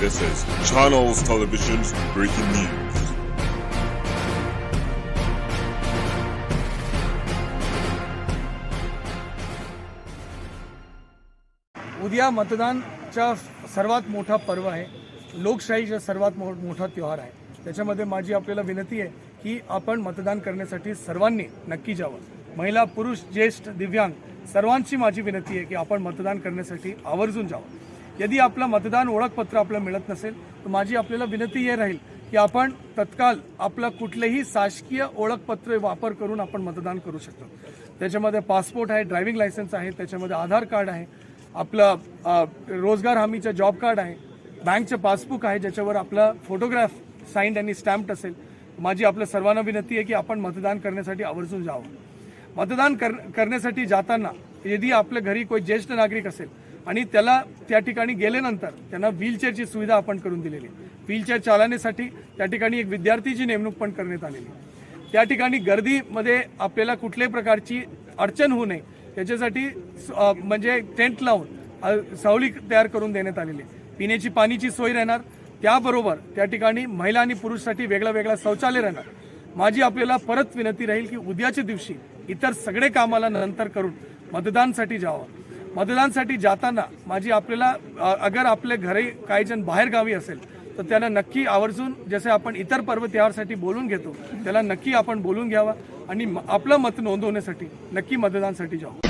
This is Channels Television's breaking news. उद्या मतदानच्या सर्वात मोठा पर्व आहे. लोकशाहीचा सर्वात मो मोठा त्योहार आहे. त्याच्यामध्ये माझी आपल्याला विनंती आहे की आपण मतदान करण्यासाठी सर्वांनी नक्की जावं. महिला पुरुष ज्येष्ठ दिव्यांग सर्वांची माझी विनंती आहे की आपण मतदान करण्यासाठी आवर्जून जावं. यदि आपलं मतदान ओळखपत्र आपलं मिळत नसेल तर माझी आपल्याला विनंती हे राहील की आपण तत्काळ आपलं कुठलेही शासकीय ओळखपत्र वापर करून आपण मतदान करू शकतो. त्याच्यामध्ये पासपोर्ट आहे ड्रायव्हिंग लायसन्स आहे त्याच्यामध्ये आधार कार्ड आहे आपलं रोजगार हमीचं जॉब कार्ड आहे बँकचं पासबुक आहे ज्याच्यावर आपला फोटोग्राफ साईन्ड आणि स्टॅम्प्ड असेल. माझी आपल्या सर्वांना विनंती आहे की आपण मतदान करण्यासाठी आवर्जून जावं. मतदान कर करण्यासाठी जाताना यदि आपल्या घरी कोई ज्येष्ठ नागरिक असेल आणि त्याला त्या ठिकाणी गेल्यानंतर त्यांना व्हीलचेअरची सुविधा आपण करून दिलेली. व्हीलचेअर चालवण्यासाठी त्या ठिकाणी एक विद्यार्थीची नेमणूक पण करण्यात आलेली. त्या ठिकाणी गर्दीमध्ये आपल्याला कुठल्याही प्रकारची अडचण होऊ नये. त्याच्यासाठी स- म्हणजे टेंट लावून सावली तयार करून देण्यात आलेली. आहे पिण्याची पाण्याची सोय राहणार. त्याबरोबर त्या ठिकाणी महिला आणि पुरुषसाठी वेगळा वेगळा शौचालय राहणार. माझी आपल्याला परत विनंती राहील की उद्याच्या दिवशी इतर सगळे कामाला नंतर करून मतदानसाठी जावं. मतदानसाठी जाताना माझी आपल्याला अगर आपले घरी काही जण बाहेर गावी असेल तर त्याला नक्की आवर्जून जसे आपण इतर पर्व त्योहारसाठी बोलून घेतो त्याला नक्की आपण बोलून घ्यावा आणि म- आपलं मत नोंदवण्यासाठी नक्की मतदानसाठी जाऊ